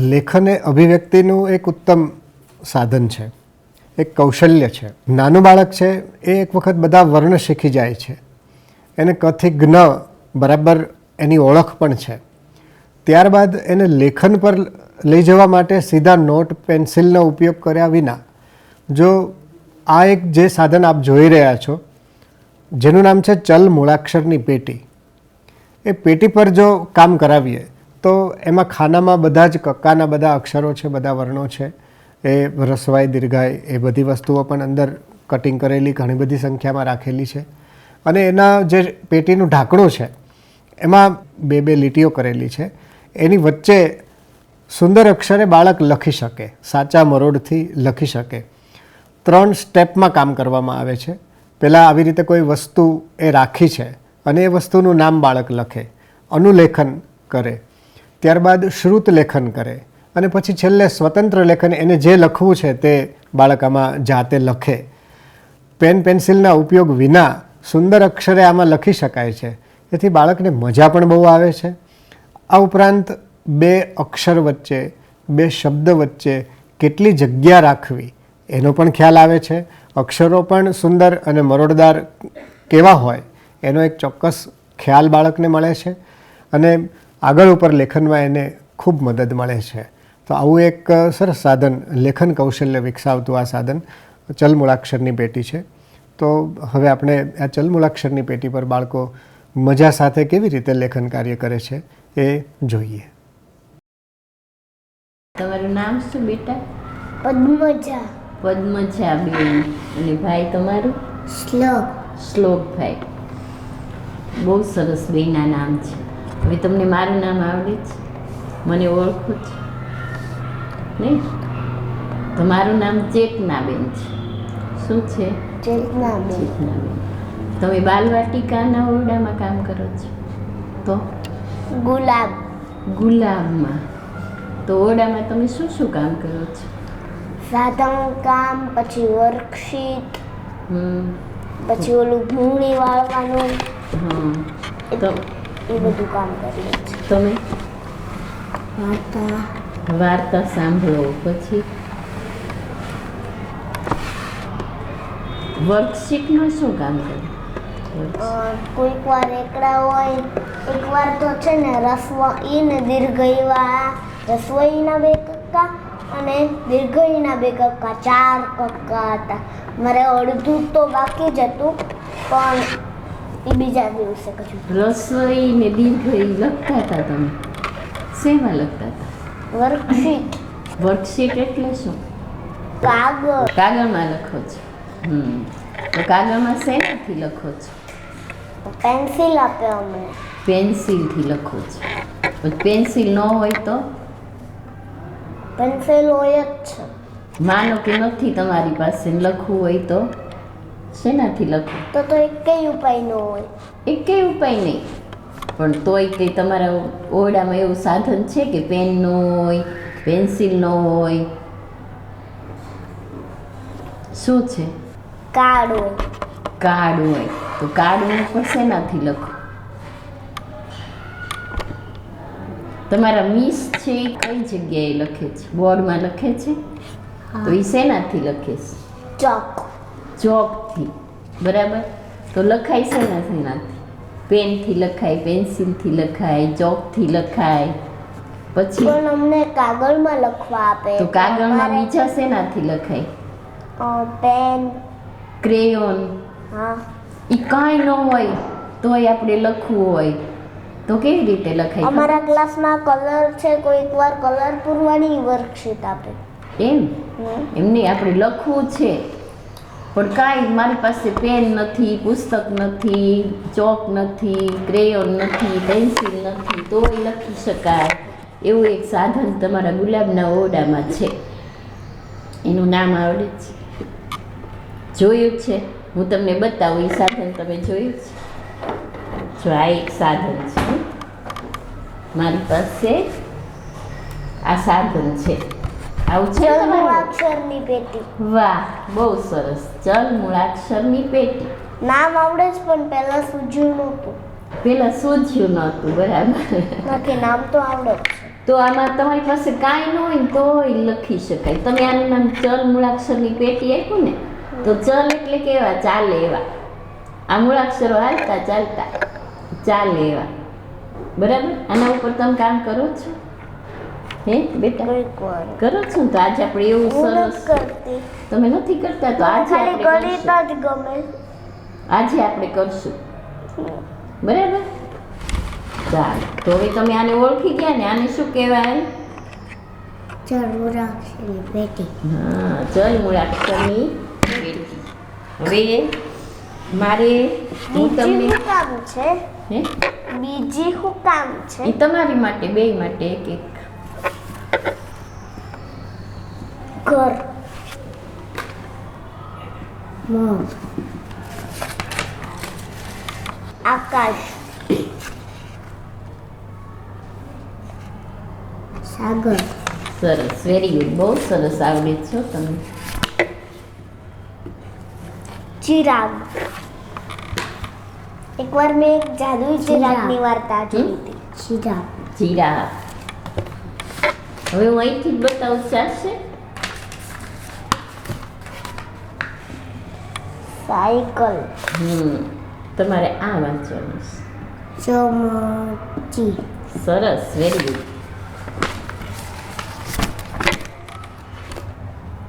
લેખન એ અભિવ્યક્તિનું એક ઉત્તમ સાધન છે, એક કૌશલ્ય છે. નાનું બાળક છે, એ એક વખત બધા વર્ણ શીખી જાય છે. એને કથી જ્ઞ બરાબર એની ઓળખ પણ છે. ત્યારબાદ એને લેખન પર લઈ જવા માટે સીધા નોટ, પેન્સિલનો ઉપયોગ કર્યા વિના, જો આ એક જે સાધન આપ જોઈ રહ્યા છો, જેનું નામ છે ચલ મૂળાક્ષરની પેટી. એ પેટી પર જો કામ કરાવીએ તો એમાં ખાનામાં બધા જ કક્કાના બધા અક્ષરો છે, બધા વર્ણો છે. એ રસવાઈ દીર્ઘાય એ બધી વસ્તુઓ પણ અંદર કટિંગ કરેલી, ઘણી બધી સંખ્યામાં રાખેલી છે. અને એના જે પેટીનું ઢાંકણું છે, એમાં બે બે લીટીઓ કરેલી છે. એની વચ્ચે સુંદર અક્ષરે બાળક લખી શકે, સાચા મરોડથી લખી શકે. ત્રણ સ્ટેપમાં કામ કરવામાં આવે છે. પહેલાં આવી રીતે કોઈ વસ્તુ એ રાખી છે અને એ વસ્તુનું નામ બાળક લખે, અનુલેખન કરે. ત્યારબાદ શ્રુત લેખન કરે અને પછી છેલ્લે સ્વતંત્ર લેખન એને જે લખવું છે તે બાળક આમાં જાતે લખે. પેન પેન્સિલના ઉપયોગ વિના સુંદર અક્ષરે આમાં લખી શકાય છે. એથી બાળકને મજા પણ બહુ આવે છે. આ ઉપરાંત બે અક્ષર વચ્ચે, બે શબ્દ વચ્ચે કેટલી જગ્યા રાખવી એનો પણ ખ્યાલ આવે છે. અક્ષરો પણ સુંદર અને મરોડદાર કેવા હોય એનો એક ચોક્કસ ખ્યાલ બાળકને મળે છે. અને આગળ ઉપર લેખનમાં એને ખૂબ મદદ મળે છે. તો આવું એક સરસ સાધન લેખન કૌશલ્ય વિકસાવતું આ સાધન ચલમૂળાક્ષરની પેટી છે. તો હવે આપણે આ ચલમૂળાક્ષરની પેટી પર બાળકો મજા સાથે કેવી રીતે લેખન કાર્ય કરે છે એ જોઈએ. તમારું નામ શું બેટા? પદ્મજા. પદ્મજા બેન. અને ભાઈ તમારું? શ્લોક. શ્લોકભાઈ બહુ સરસ બેના નામ છે. હવે તમને મારું નામ આવડે છે મને ઓળખો છો નહીં? તો મારું નામ ચેતનાબેન છે. શું છે? ચેતનાબેન. ચેતનાબેન. તમે બાલવાટિકાના ઓરડામાં કામ કરો છો? તો? ગુલાબ. ગુલાબમાં. તો ઓરડામાં તમે શું શું કામ કરો છો? સાધન કામ પછી વર્કશીટ પછી ઓલું ભૂંગળી વાળવાનું. હા તો એ બધું કામ કરીએ છીએ તમે? વાર્તા. વાર્તા સાંભળો પછી? વર્કશીટમાં શું કામ કરે કોઈક વાર એકડા હોય એક વાર તો છે ને રસવા ને દીર્ઘઈવા રસવઈના બે કક્કા અને દીર્ઘઈના બે કક્કા ચાર કક્કા હતા. મારે અડધું તો બાકી જ હતું પણ એ બીજા દિવસે કશું રસોઈ ને દીર્ઘઈ લખતા હતા તમે શેમાં લખતા હતા વર્કશીટ વર્કશીટ એટલે શું કાગળ કાગળમાં લખો છો હમ તો કાગળમાં શેનાથી લખો છો પેન્સિલ આપે અમે પેન્સિલથી લખો છો પેન્સિલ ન હોય તો પેન્સિલ હોય જ છે માનો કે નથી તમારી પાસે લખવું હોય તો શેનાથી લખો? તો તો કઈ ઉપાય ન હોય. એ કઈ ઉપાય નહીં. પણ તોય કંઈ તમારા ઓરડામાં એવું સાધન છે કે પેનનો હોય પેન્સિલનો હોય? શું છે? કાર્ડ હોય. કાર્ડ હોય. તો કાર્ડ ઉપર શેનાથી લખો? તમારા મિસ છે એ કઈ જગ્યાએ લખે છે? બોર્ડમાં લખે છે? તો એ શેનાથી લખે છે? ચોક. ચોકથી બરાબર? તો લખાય શેનાથી? નાથી પેનથી લખાય પેન્સિલથી લખાય ચોકથી લખાય. પછી? પણ અમને કાગળમાં લખવા આપે. તો કાગળમાં બીજા શેનાથી લખાય? પેન ક્રેયોન હા. એ કાંઈ ન હોય તોય આપણે લખવું હોય. તો કેવી રીતે લખાય? અમારા ક્લાસમાં કલર છે કોઈક વાર કલર પૂરવાની વર્કશીટ આપે. એમ? એમને આપણે લખવું છે. પણ કાંઈ મારી પાસે પેન નથી, પુસ્તક નથી, ચોક નથી ક્રેયોન નથી પેન્સિલ નથી, તોય લખી શકાય. એવું એક સાધન તમારા ગુલાબના ઓરડામાં છે. એનું નામ આવડે છે. જોયું છે? હું તમને બતાવું, એ સાધન તમે જોયું છે? જો આ એક સાધન છે. મારી પાસે આ સાધન છે. આવું છે ચલ મૂળાક્ષરની પેટી. વાહ બહુ સરસ. ચલ મૂળાક્ષરની પેટી. નામ આવડે જ પણ પહેલા સૂઝ્યું નહોતું. પેલા સૂઝ્યું નહોતું બરાબર. બાકી નામ તો આવડે છે. તો આમાં તમારી પાસે કાંઈ ન હોય તો લખી શકાય. તમે આનું નામ ચલ મૂળાક્ષરની પેટી આપ્યું ને તો ચલ એટલે કેવા? ચાલે એવા. આ મૂળાક્ષરો હાલતા ચાલતા ચાલે એવા. બરાબર? આના ઉપર તમે કામ કરો છો. હે બેટા? કરો. છો તો આજે આપણે એવું સરસ તમે નથી કરતા તો આજે આપણે કરશું. જ ગમે. આજે આપણે કરશું. બરાબર? ચાલો. તો હવે તમે આને ઓળખી ગયા ને આને શું કહેવાય? રાખશે બેટી. હા ચલ મૂળાક્ષરની પેટી હવે મારે હું તમને કામ છે? હે? બીજી શું કામ છે? એ તમારી માટે બે માટે એક એક ઘર મગ આકાશ સાગર સરસ વેરી ગુડ બહુ સરસ આવડે છો તમે. ચિરાગ. એકવાર મેં એક જાદુઈ ચિરાગની વાર્તા જોઈ હતી. ચિરાગ. જીરા હવે હું અહીંથી જ બતાવું ચાલશે સાયકલ હમ તમારે આ વાંચવાનું છે ચમચી સરસ વેરી ગુડ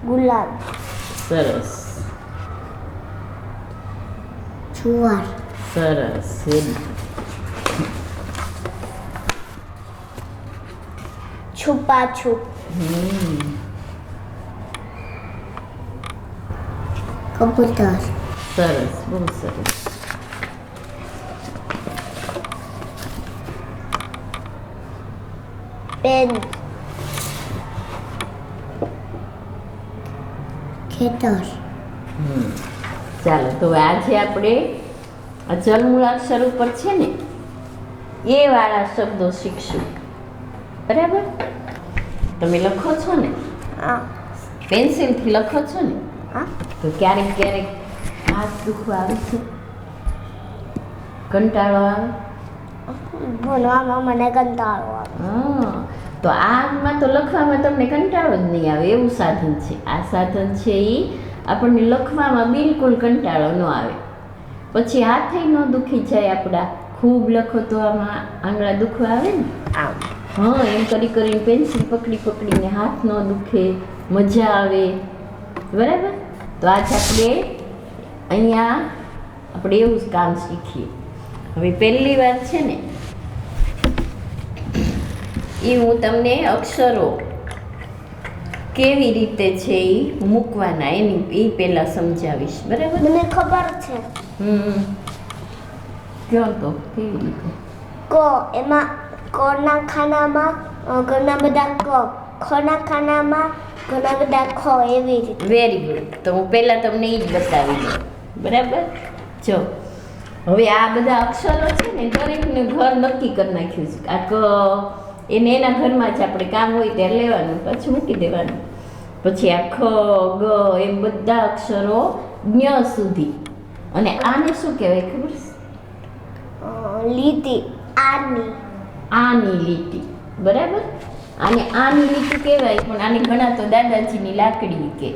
ગુલાબ સરસ જુવાર સરસ વેરી છુપા છુપ કબૂતર. સરસ બહુ સરસ. પેન. ખેતર. હમ. ચાલો તો આજે આપણે અચલ મૂળાક્ષર ઉપર છે ને એ વાળા શબ્દો શીખશું. બરાબર? તમે લખો છો ને? પેન્સિલથી લખો છો ને? તો ક્યારેક ક્યારેક હાથ દુખવા આવે છે? કંટાળો આવે? ભણવામાં મને કંટાળો આવે. હા. તો આમાં તો લખવામાં તમને કંટાળો જ નહીં આવે એવું સાધન છે. આ સાધન છે એ આપણને લખવામાં બિલકુલ કંટાળો ન આવે. પછી હાથે ન દુખી જાય આપણા ખૂબ લખો તો આમાં આંગળા દુખવા આવે ને? આમ. હા એમ કરી કરીને પેન્સિલ પકડી પકડીને હાથ ન દુખે મજા આવે. બરાબર? તો આજ આપણે અહીંયા આપણે એવું જ કામ શીખીએ. હવે પહેલી વાત છે ને એ હું તમને અક્ષરો કેવી રીતે છે એ મૂકવાના એની એ પહેલાં સમજાવીશ. બરાબર? મને ખબર છે. હમ. કહો તો? કેવી રીતે? ક એમાં કના ખાનામાં ઘણા બધા ક ખના ખાનામાં ઘણા બધા ખ એવી રીતે. વેરી ગુડ તો હું પહેલાં તમને એ જ બતાવી દઉં. બરાબર? જો. હવે આ બધા અક્ષરો છે ને દરેકને ઘર નક્કી કરી નાખ્યું છે. આ ક એને એના ઘરમાં જ આપણે કામ હોય ત્યારે લેવાનું પછી મૂકી દેવાનું. પછી આ ખ ગ એમ બધા અક્ષરો જ્ઞ સુધી. અને આને શું કહેવાય ખબર અ, આની. આની લીટી. બરાબર? આને આની લીટી કહેવાય પણ આને ઘણા તો દાદાજીની લાકડી કે.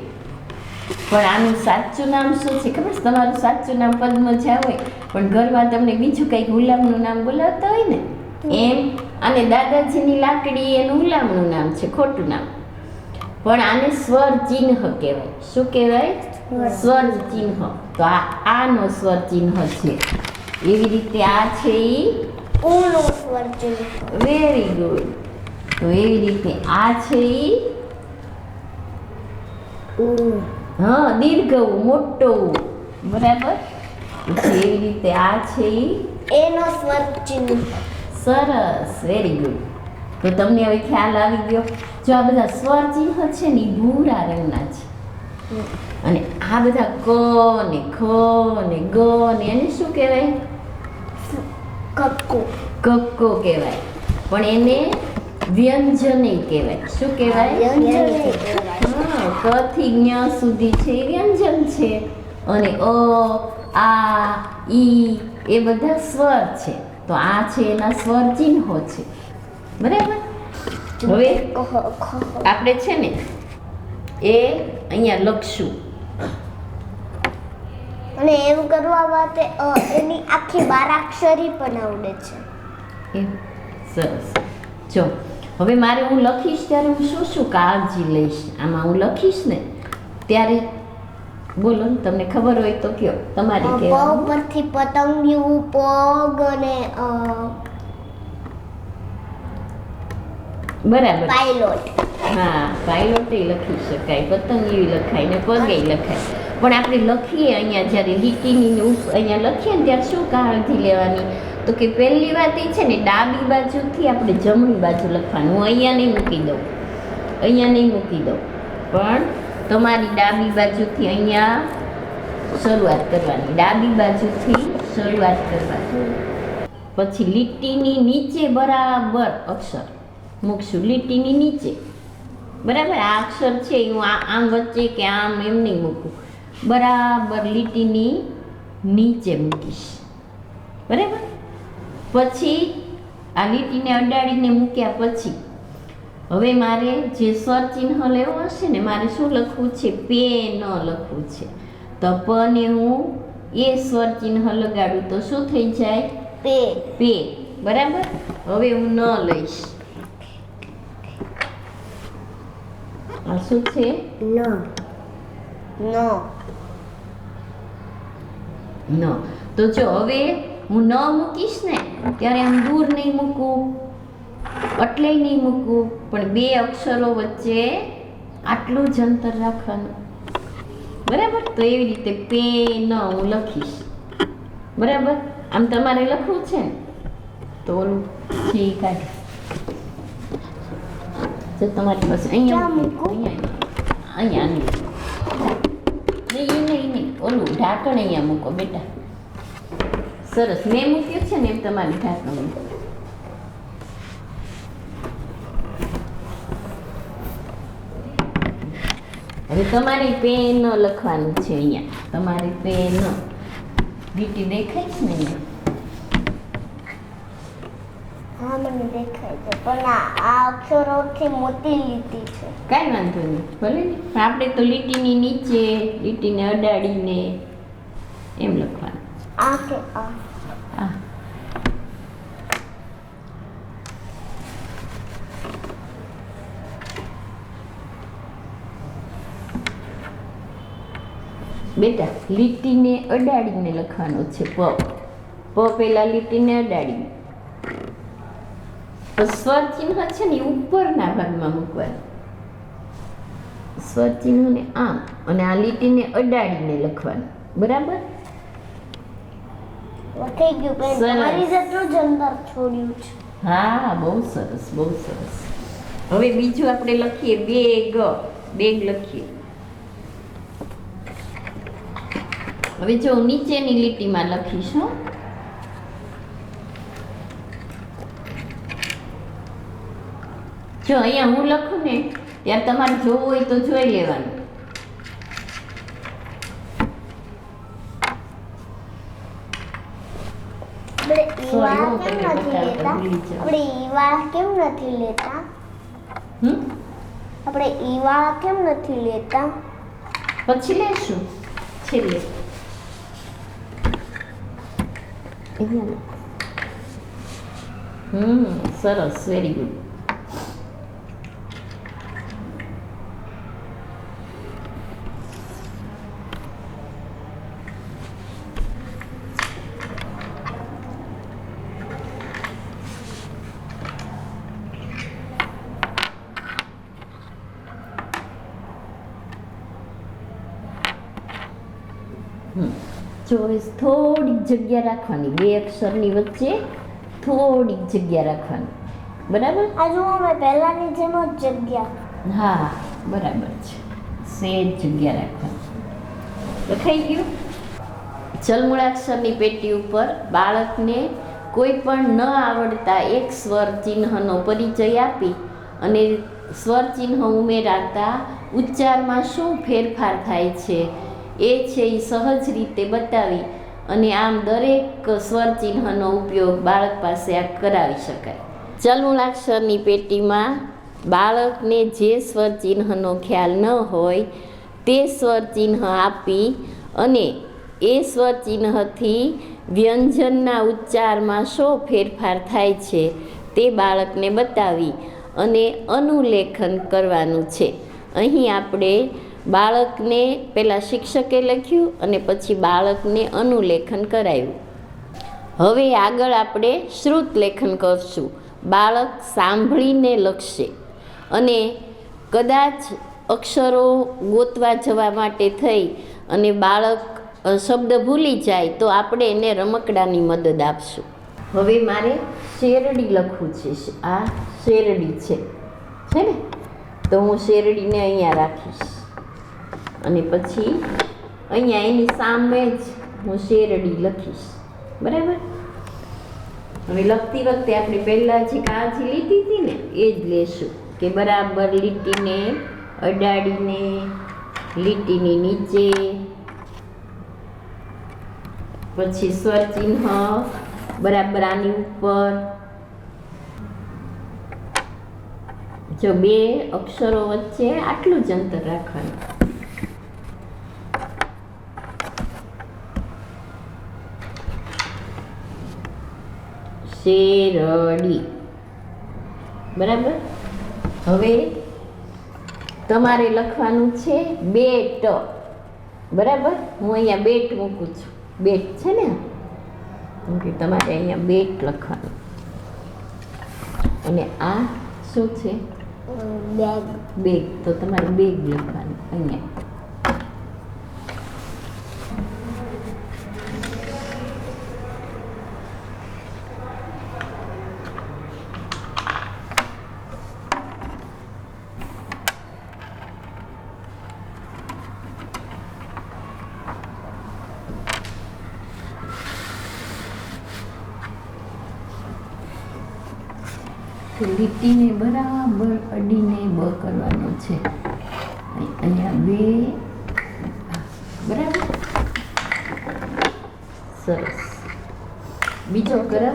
પણ આનું સાચું નામ શું છે? ખબર તમારું સાચું નામ પદ્મજા હોય પણ ઘરમાં તમને બીજું કંઈક ગુલામનું નામ બોલાવતા હોય ને? એમ? અને દાદાજીની લાકડી એનું ગુલામનું નામ છે ખોટું નામ. પણ આને સ્વર ચિહ્ન કહેવાય. શું કહેવાય? સ્વર. ચિહ્ન. તો આ આનો સ્વર ચિહ્ન છે. એવી રીતે આ છે એ ઊનું સ્વર ચિહ્ન વેરી ગુડ તો એવી રીતે આ છે ઈ? હા દીર્ઘ મોટો. બરાબર? પછી એવી રીતે આ છે ઈ? એનો સ્વર ચિહ્ન. સરસ. વેરી ગુડ તો તમને હવે ખ્યાલ આવી ગયો. જો આ બધા સ્વર ચિહ્ન છે ને ભૂરા રંગના છે. અને આ બધા ક ને ખ ને ગ ને એને શું કહેવાય? કક્કુ. કક્કો કહેવાય. પણ એને વ્યંજની કહેવાય. શું કહેવાય? હા ક થી જ્ઞ સુધી છે એ વ્યંજન છે. અને અ આ ઈ એ બધા સ્વર છે. તો આ છે એના સ્વર ચિહ્નો છે. બરાબર? હવે આપણે છે ને એ અહીંયા લખશું. અને એમ કરવા માટે એની આખી બારાક્ષરી પણ આવડે છે. સરસ. જો હવે મારે હું લખીશ ત્યારે હું શું શું કાળજી લઈશ આમાં હું લખીશ ને ત્યારે બોલો ને તમને ખબર હોય તો કયો તમારી કે પગ પરથી પતંગિયું પગ અને અ, બરાબર. પાયલોટ. હા પાયલોટે લખી શકાય પતંગિયું લખાય ને પગે લખાય. પણ આપણે લખીએ અહીંયા જ્યારે લીટીની ઉપ- અહીંયા લખીએ ને ત્યારે શું કાળજી લેવાની? તો કે પહેલી વાત એ છે ને, ડાબી બાજુથી આપણે જમણી બાજુ લખવાનું. હું અહીંયા નહીં મૂકી દઉં. અહીંયા નહીં મૂકી દઉં. પણ તમારી ડાબી બાજુથી અહીંયા શરૂઆત કરવાની. ડાબી બાજુથી શરૂઆત કરવાની. પછી લીટીની નીચે બરાબર અક્ષર. મૂકશું. લીટીની નીચે. બરાબર? આ અક્ષર છે હું આમ વચ્ચે કે આમ એમ નહીં મૂકું. બરાબર લીટીની નીચે મૂકીશ. બરાબર? પછી આ લીટીને અડાડીને મૂક્યા પછી હવે મારે જે સ્વર ચિહ્ન લેવો હશે ને મારે શું લખવું છે? પે ન લખવું છે. તો પ ને હું એ સ્વર ચિહ્ન લગાડું તો શું થઈ જાય? પે પે બરાબર? હવે હું ન લઈશ. આ શું છે? ન. નો. ન. તો જો હવે હું ન મૂકીશ ને ત્યારે આમ દૂર નહીં મૂકું. એટલે નહીં મૂકું. પણ બે અક્ષરો વચ્ચે આટલું જ અંતર રાખવાનું. બરાબર? તો એવી રીતે પે ન હું લખીશ. બરાબર? આમ તમારે લખવું છે ને? તો ઓલું છે કાઢ. તમારી પાસે અહીંયા? અહીંયા અહીંયા નહીં એ નહીં નહીં ઓલું ઢાંકણ અહીંયા મૂકો, બેટા. સરસ. મેં મૂક્યું છે ને એમ તમારી ઢાંકણ મૂકો. હવે તમારે પેન લખવાનું છે અહીંયા. તમારે પેન. લીટી દેખાય છે ને અહીંયા? હા લીટી છે કાંઈ વાંધો નહીં. ભલે. ને પણ આપણે તો લીટીની નીચે, લીટીને અડાડીને એમ લખવાનું. બેટા, લીટીને અડાડીને લખવાનો છે પ. પ પેલા લીટીને અડાડીને. સ્વર ચિહ્ન છે ને ઉપરના ભાગમાં મૂકવાનું. સ્વર ચિહ્નને આમ અને આ લીટીને અડાડીને લખવાનું. બરાબર? હા બહુ સરસ બહુ સરસ. હવે બીજું આપણે લખીએ બેગ. બેગ લખીએ. હવે જો નીચેની લીટીમાં લખીશ જો અહીંયા હું લખું ને ત્યારે તમારે જોવું હોય તો જોઈ લેવાનું. આપણે ઈવાળા કેમ નથી લેતા? આપણે ઈવાળા કેમ નથી લેતા? પછી લેશું છેલ્લે. હમ સરસ વેરી ગુડ હમ. જો હવે થોડીક જગ્યા રાખવાની. બે અક્ષરની વચ્ચે થોડીક જગ્યા રાખવાની. બરાબર? આ જુઓ મેં પહેલાની જેમ જ જગ્યા. હા બરાબર છે. સેજ જગ્યા રાખવાની. લખાઈ ગયું? જલમૂળાક્ષરની પેટી ઉપર બાળકને કોઈ પણ ન આવડતા એક સ્વર ચિહ્નનો પરિચય આપી અને સ્વર ચિહ્ન ઉમેરાતા ઉચ્ચારમાં શું ફેરફાર થાય છે એ છે એ સહજ રીતે બતાવી અને આમ દરેક સ્વર ચિહ્નનો ઉપયોગ બાળક પાસે આ કરાવી શકાય. ચલમૂળાક્ષરની પેટીમાં બાળકને જે સ્વર ચિહ્નનો ખ્યાલ ન હોય તે સ્વર ચિહ્ન આપી અને એ સ્વર ચિહ્નથી વ્યંજનના ઉચ્ચારમાં શો ફેરફાર થાય છે તે બાળકને બતાવી અને અનુલેખન કરવાનું છે. અહીં આપણે બાળકને પહેલાં શિક્ષકે લખ્યું અને પછી બાળકને અનુલેખન કરાયું. હવે આગળ આપણે શ્રુત લેખન કરશું. બાળક સાંભળીને લખશે. અને કદાચ અક્ષરો ગોતવા જવા માટે થઈ અને બાળક શબ્દ ભૂલી જાય તો આપણે એને રમકડાની મદદ આપશું. હવે મારે શેરડી લખવું છે. આ શેરડી છે. છે ને? તો હું શેરડીને અહીંયા રાખીશ. અને પછી અહીંયા એની સામે જ હું શેરડી લખીશ. બરાબર? હવે લખતી વખતે આપણે પહેલાં જે કાળજી લીધી હતી ને, એ જ લેશું. કે બરાબર લીટીને, અડાડીને, લીટીની નીચે, પછી સ્વર ચિહ્ન બરાબર આની ઉપર. જો બે અક્ષરો વચ્ચે આટલું જ અંતર રાખવાનું. શેરડી. બરાબર? હવે તમારે લખવાનું છે બેટ. બરાબર? હું અહીંયા બેટ મૂકું છું. બેટ છે ને? કે તમારે અહીંયા બેટ લખવાનું. અને આ શું છે? બેગ. બેગ. તો તમારે બેગ લખવાનું અહીંયા. તો લીટીને બરાબર અડીને બ કરવાનો છે. અહીંયા બે બરાબર? સરસ. બીજો કરો?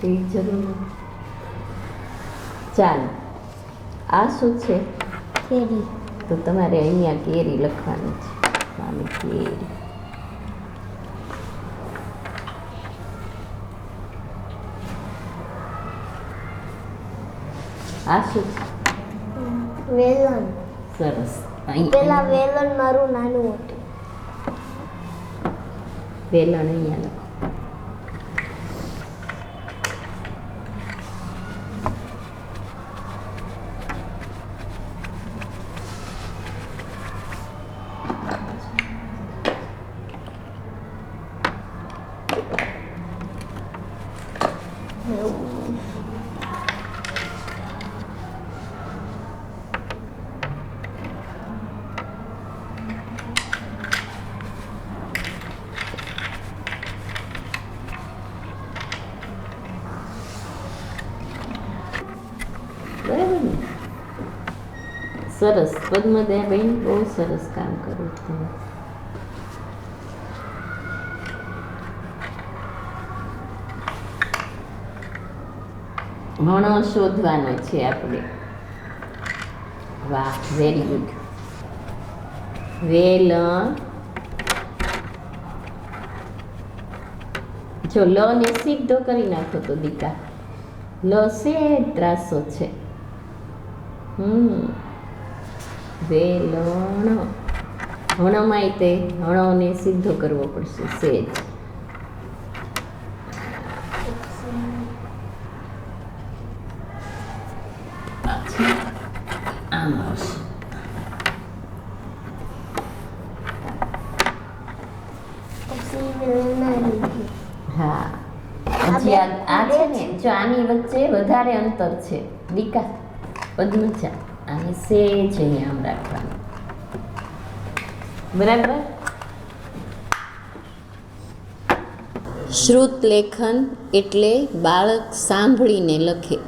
તે જરૂર. ચાલો. આ શું છે? કેરી. તો તમારે અહીંયા કેરી લખવાનું છે. આની કેરી. આ શું વેલણ. સરસ. પેલા વેલણ મારું નાનું હતું. વેલણ અહીંયા લખો બરાબર ને સરસ. પદ્મદયાબેન બહુ સરસ કામ કરો તમે. મણો શોધવાનો છે આપણે. વાહ વેરી ગુડ વેલ જો, લ ને સીધો કરી નાખો તો દીકા. લ સે ત્રાસો છે. હમ. વેલણ હણમાય તે હણોને સીધો કરવો પડશે સેજ. આમ આવશે. હા. હજી આ છે ને જો આની વચ્ચે વધારે અંતર છે દીકા પદ્મજા. આને સેજ અહીંયા રાખવાનું. બરાબર? શ્રુત લેખન એટલે બાળક સાંભળીને લખે.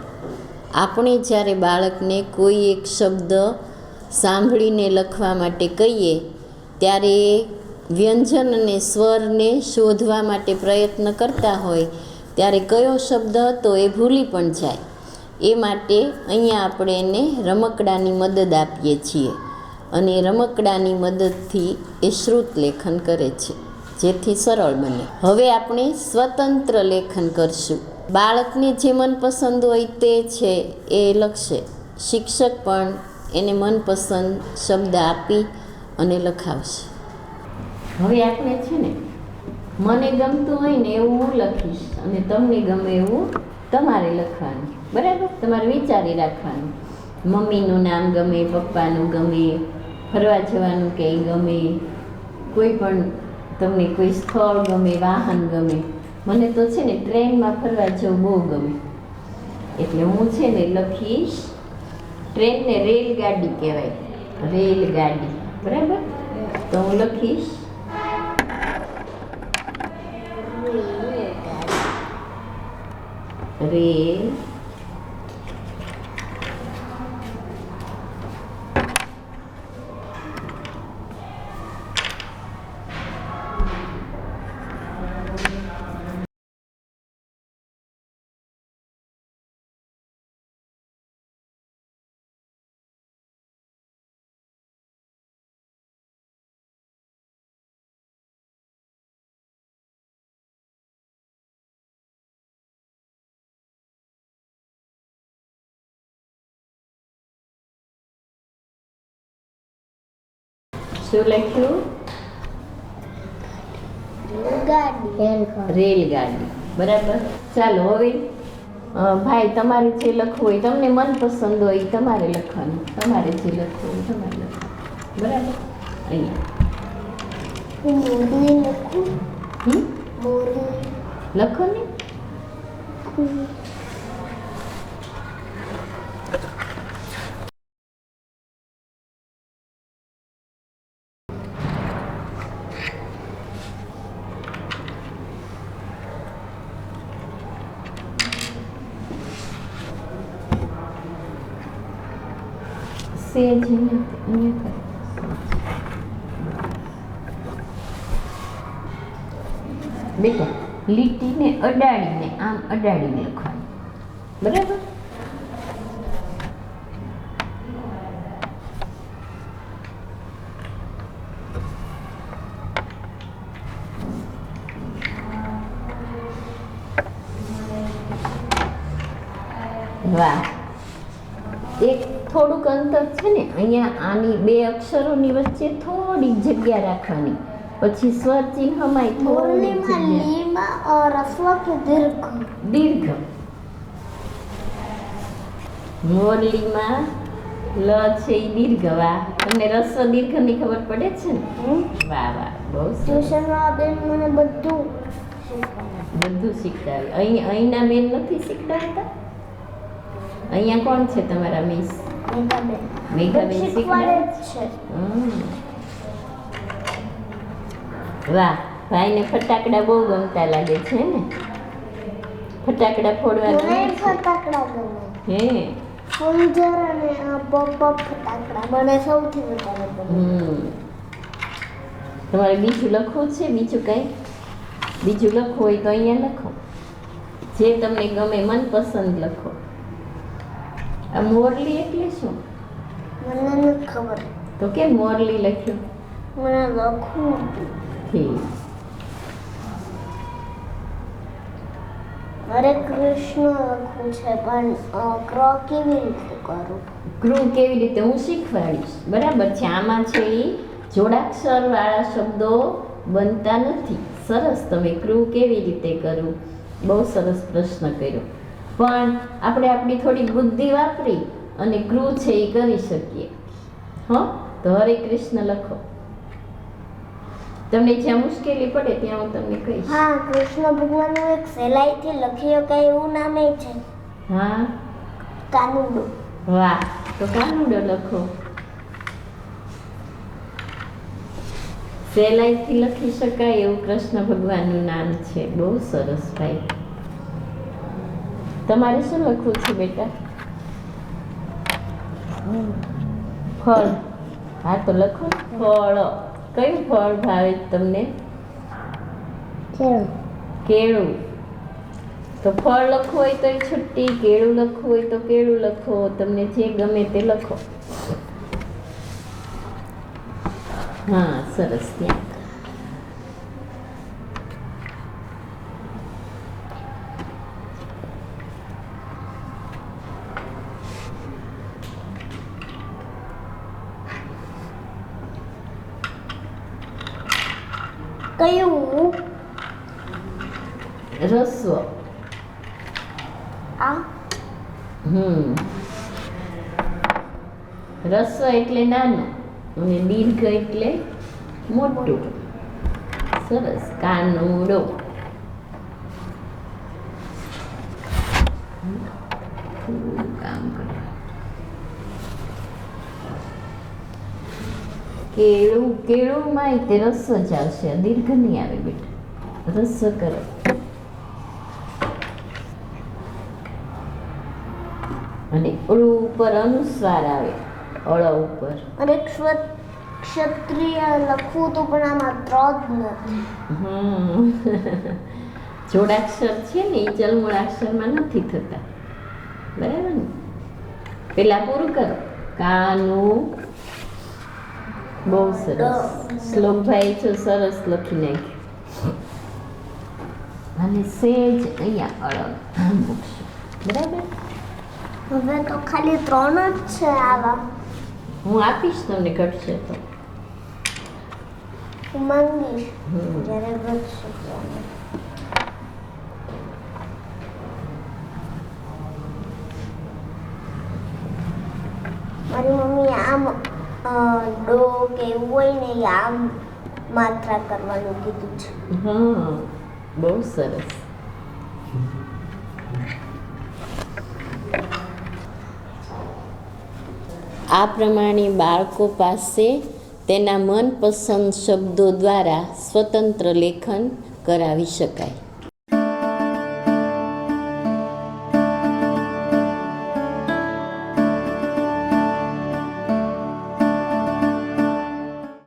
આપણે જ્યારે બાળકને કોઈ એક શબ્દ સાંભળીને લખવા માટે કહીએ, ત્યારે વ્યંજન અને સ્વરને શોધવા માટે પ્રયત્ન કરતા હોય, ત્યારે કયો શબ્દ હતો એ ભૂલી પણ જાય. એ માટે અહીંયા આપણે એને રમકડાની મદદ આપીએ છીએ. અને રમકડાની મદદથી એ શ્રુત લેખન કરે છે, જેથી સરળ બને. હવે આપણે સ્વતંત્ર લેખન કરશું. બાળકને જે મનપસંદ હોય તે છે એ લખશે. શિક્ષક પણ એને મનપસંદ શબ્દ આપી અને લખાવશે. હવે આપણે છે ને, મને ગમતું હોય ને એવું હું લખીશ અને તમને ગમે એવું તમારે લખવાનું. બરાબર? તમારે વિચારી રાખવાનું. મમ્મીનું નામ ગમે, પપ્પાનું ગમે, ફરવા જવાનું ક્યાંય ગમે, કોઈ પણ તમને કોઈ સ્થળ ગમે, વાહન ગમે. મને તો છે ને ટ્રેનમાં ફરવા જવું બહુ ગમે. એટલે હું છે ને લખીશ ટ્રેનને રેલગાડી કહેવાય. રેલગાડી. બરાબર? તો હું લખીશ. રેલ શું લખ્યું? રેલગાડી. બરાબર? ચાલો હવે ભાઈ તમારે જે લખવું હોય તમને મનપસંદ હોય તમારે લખવાનું. તમારે જે લખવું હોય તમારે લખવાનું. બરાબર? અહીંયા. લખો? ને સેજ અહીંયા બેટા લીટીને અડાડીને આમ અડાડીને લખવાનું. બરાબર વાહ એક થોડુંક અંતર છે ને અહીંયા આની બે અક્ષરોની વચ્ચે થોડીક જગ્યા રાખવાની. પછી સ્વર થોડીક મોરલીમાં જગ્યા. દીર્ઘ. દીર્ઘ. મોરલીમાં લ છે એ દીર્ઘ. વાહ. તમને રસ્વ દીર્ઘની ખબર પડે છે ને? વાહ વાહ. બહુ ટ્યુશનમાં બેન મને બધું બધું શીખડાવે અહીં અહીંના બેન નથી શીખડાવતા? અહીંયા કોણ છે તમારા મિસ? મેઘાબેન. મેઘાબેન શીખવાડે. વાહ ભાઈને ફટાકડા બહુ ગમતા લાગે છે ને? ફટાકડા ફોડવા? ફટાકડા ગમે. હે? ફૂલઝર અને પોપ પોપ ફટાકડા મને સૌથી વધારે ગમે. તમારે બીજું લખવું છે? બીજું કંઈ? બીજું લખવું હોય તો અહીંયા લખો. જે તમને ગમે મનપસંદ લખો. આ મોરલી એટલે શું? મને નથી ખબર. તો કેમ મોરલી લખ્યું? મને લખવું. ઠીક. હરે કૃષ્ણ લખવું છે પણ ક્ર કેવી રીતે કરું? ક્રૂ કેવી રીતે? હું શીખવાડીશ. બરાબર છે? આમાં છે એ જોડાક્ષર વાળા શબ્દો બનતા નથી. સરસ. તમે ક્રુ કેવી રીતે કરું બહુ સરસ પ્રશ્ન કર્યો. પણ આપણે આપણી થોડી બુદ્ધિ વાપરી અને ક્રૂ છે એ કરી શકીએ. હો? તો હરે કૃષ્ણ લખો. તમને જ્યાં મુશ્કેલી પડે ત્યાં હું તમને કહીશ. હા કૃષ્ણ ભગવાનનું એક સહેલાઈથી લખી શકાય એવું નામે છે. હા? કાનુડો. વાહ તો કાનુડો લખો. સહેલાઈથી લખી શકાય એવું કૃષ્ણ ભગવાનનું નામ છે. બહુ સરસ ભાઈ. તમારે શું લખવું છે બેટા? ફળ. હા તો લખો ફળ. કયું ફળ ભાવે તમને? કેળું. તો ફળ લખવું હોય તો એ છુટ્ટી કેળું લખવું હોય તો કેળું લખો. તમને જે ગમે તે લખો. હા સરસ. ત્યાં. કયું? રસ્વ આ? હમ. રસ્વ એટલે નાનું અને દીર્ઘ એટલે મોટું. સરસ. કાનુડો. કામ કરો કેળું કેળુંમાં તે રસ્વ જ આવશે દીર્ઘ નહીં આવે બેટા રસ્વ કરો અને ઓળું ઉપર અનુસ્વાર આવે અળ ઉપર અને ક્ષત્રિય લખવું તો પણ આમાં ત્રણ નથી હમ જોડાક્ષર છે ને એ ચલમૂળાક્ષરમાં નથી થતા બરાબર ને પેલા પૂરું કરો કાનું બહુ સરસ શ્લોકભાઈ છો સરસ લખી નાખ્યું અને સેજ અહીંયા અળગ મૂકશું બરાબર હવે તો ખાલી ત્રણ જ છે આવા હું આપીશ તમને ઘટશે તો હું માંગીશ જ્યારે વધશે મારી મમ્મી આમ ડો કે એવું હોય ને આમ માત્રા કરવાનું કીધું છે. હા, બહુ સરસ. આ પ્રમાણે બાળકો પાસે તેના મનપસંદ શબ્દો દ્વારા સ્વતંત્ર લેખન કરાવી શકાય.